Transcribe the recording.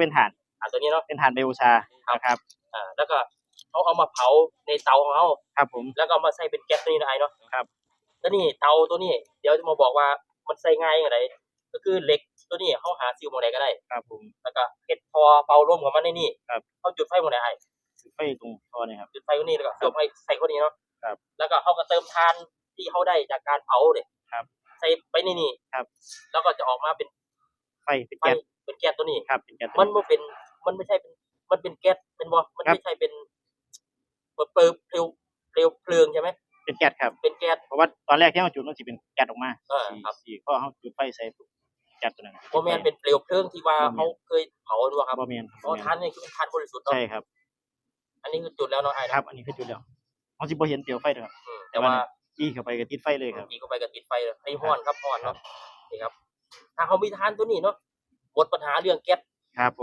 เป็นถ่านอ่าตัวนี้เนาะเป็นถ่านไบโอชานะครับอ่าแล้วก็เขาเอามาเผาในเตาของเขาครับผมแล้วก็เอามาใส่เป็นแก๊สตัวนี้นะไอ้เนาะครับแล้วนี่เตาตัวนี้ เดี๋ยวจะมาบอกว่ามันใส่ง่ายอย่างไรก็คือเหล็กตัวนี้เขาหาซิลหมองไหนก็ได้ครับผมแล้วก็เห็ดพอเป่าลมของมันในนี่ครับเขาจุดไฟหมองไหนไอ้ไฟตรงท่อเนี่ยครับจุดไฟตรงนี้แล้วก็เติมไฟใส่คนนี้เนาะครับ แล้วก็เขาก็เติมทานที่เขาได้จากการเผาเนี่ยครับ ใส่ไปในนี่ครับ แล้วก็จะออกมาเป็นไฟเป็นไฟแก๊สเป็น แก๊สตัวนี้ ครับเป็นแก๊สมันไม่เป็น มันไม่ใช่เป็น มันเป็นแก๊ส เป็นบ่มันครับ ไม่ใช่เป็นเปิดเปลวเพลวเพลวเพลิงใช่ไหม เป็นแก๊สครับ เป็นแก๊ส เพราะว่าตอนแรกที่เราจุดมันสิเป็นแก๊สออกมาเออสี่ครับ สี่ข้อเขาจุดไฟใส่ปุ๊บแก๊สตัวนั้นโมแมนเป็นเปลวเพลิงที่ว่าบ่แม่นเขาเคยเผาด้วยครับบ่แมนเพราะทานนี่คือเป็นทานบริสุทธิ์เนาะ ใช่ครับอันนี้คือจุดแล้วเนาะไอ้ครับ อันนี้คือจุดแล้วเขาสิบ่เห็นเปลวไฟเด้อครับอืมแต่ว่า จี้เข้าไปก็ติดไฟเลยครับอีกเข้าไปก็ติดไฟเลยไอ้ห้อนครับห้อนเนาะนี่ครับ ถ้าเขามีทานตัวนี้เนาะ หมดปัญหาเรื่องแก๊สครับผม